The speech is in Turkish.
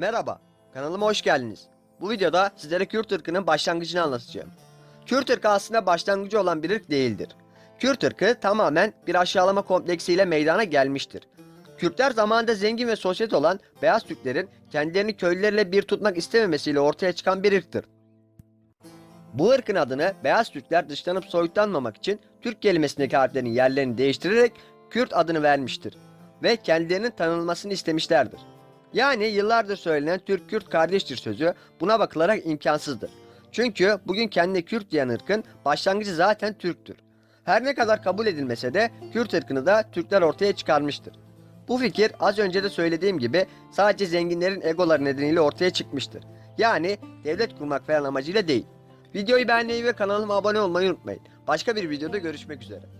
Merhaba, kanalıma hoş geldiniz. Bu videoda sizlere Kürt ırkının başlangıcını anlatacağım. Kürt ırkı aslında başlangıcı olan bir ırk değildir. Kürt ırkı tamamen bir aşağılama kompleksiyle meydana gelmiştir. Kürtler zamanında zengin ve sosyet olan beyaz Türklerin kendilerini köylülerle bir tutmak istememesiyle ortaya çıkan bir ırktır. Bu ırkın adını beyaz Türkler dışlanıp soyutlanmamak için Türk kelimesindeki harflerin yerlerini değiştirerek Kürt adını vermiştir ve kendilerinin tanınmasını istemişlerdir. Yani yıllardır söylenen Türk-Kürt kardeştir sözü buna bakılarak imkansızdır. Çünkü bugün kendine Kürt diyen ırkın başlangıcı zaten Türktür. Her ne kadar kabul edilmese de Kürt ırkını da Türkler ortaya çıkarmıştır. Bu fikir az önce de söylediğim gibi sadece zenginlerin egoları nedeniyle ortaya çıkmıştır. Yani devlet kurmak falan amacıyla değil. Videoyu beğenmeyi ve kanalıma abone olmayı unutmayın. Başka bir videoda görüşmek üzere.